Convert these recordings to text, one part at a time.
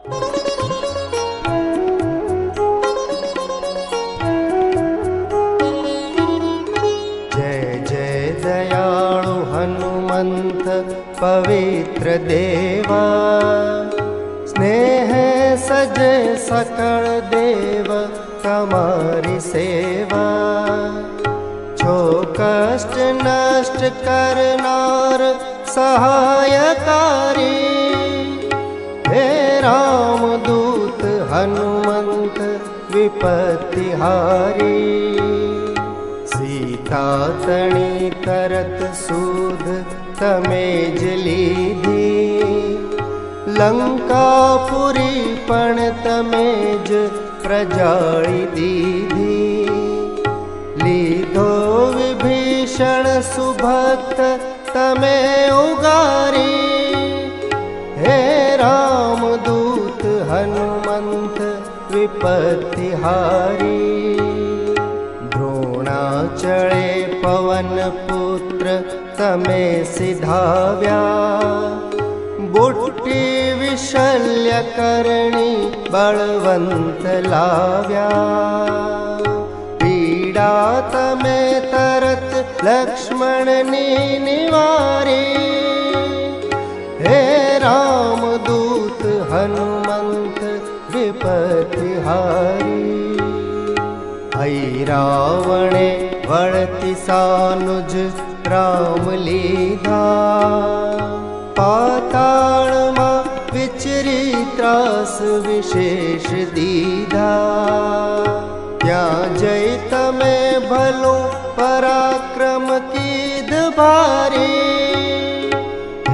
जय जय दयाळु हनुमंत पवित्र देवा। स्नेह सज सकल देव तमारी सेवा। छो कष्ट नष्ट करनार सहायकारी। रामदूत हनुमन्त विपत्तिहारी। सीता तणि करत सूद तमे लिधी। लङ्का पीप तमे जि दी ल विभीषण सुभक्त तमे उगारी। हे पतिहारी। द्रोणाचले पवनपुत्र तमे सिधाव्या। बुट्टी विशल्यकर्णी बलवन्त लाव्या। पीडा तमे तरत लक्ष्मणनि निवारे। हे रामदूत हनुमंत पतिहारी। है रावणे वणति सानुज रामलीला पातालमा विचरी त्रास विशेष सावलि तेषा जय तमे भलो पराक्रम कीद बारी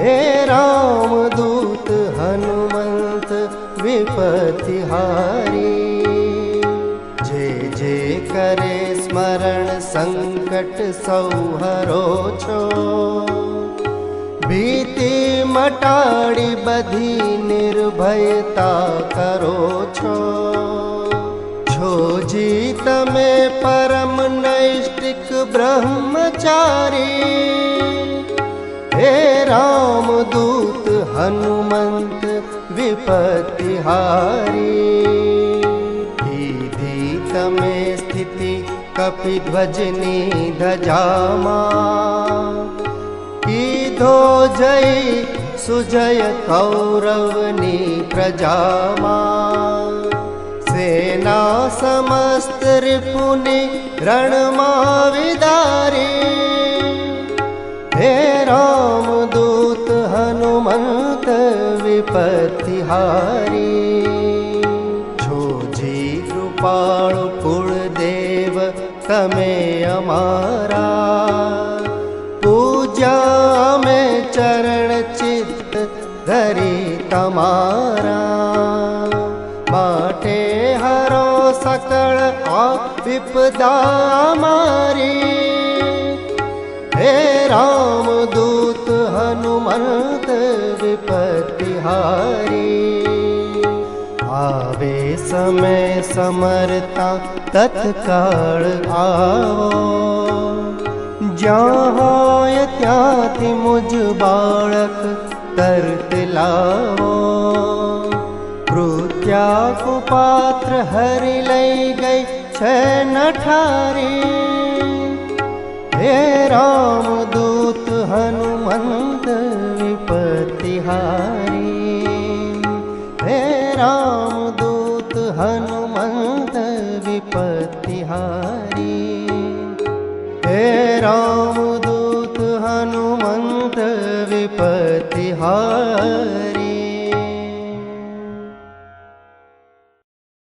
हे रामदूत हनुमन्त विपतिहारी। जे जे करे स्मरण संकट सौहरो छो। भीति मटाड़ी बधी निर्भयता करो छो। छो जी तमे परम नैष्टिक ब्रह्मचारी। विपत्तिहारी दिधी तमे स्थिति कपिध्वजनी धजामा। ईधो जय सुजय कौरवनी प्रजामा। सेना समस्त ऋपुनि प्रणमाविदारि हे रामदूत हनुमन् पथिहारी जो जी कृपाणु कुलदेव तमे अमारा। पूजा में चरण चित्त धरी तमारा। माटे हरो सकल आ विपदा मारी। हे राम दूत हनुमंत विपत्ति हारे। आवे समय समरता, तत्काल आओ जहाँ त्याति मुझ बालक तरत लाओ कृत्या को पात्र हर लई गई छ न हे राम दो हनुमन्त विपत्तिहारी। हे रामदूत हनुमंत विपत्तिहारी।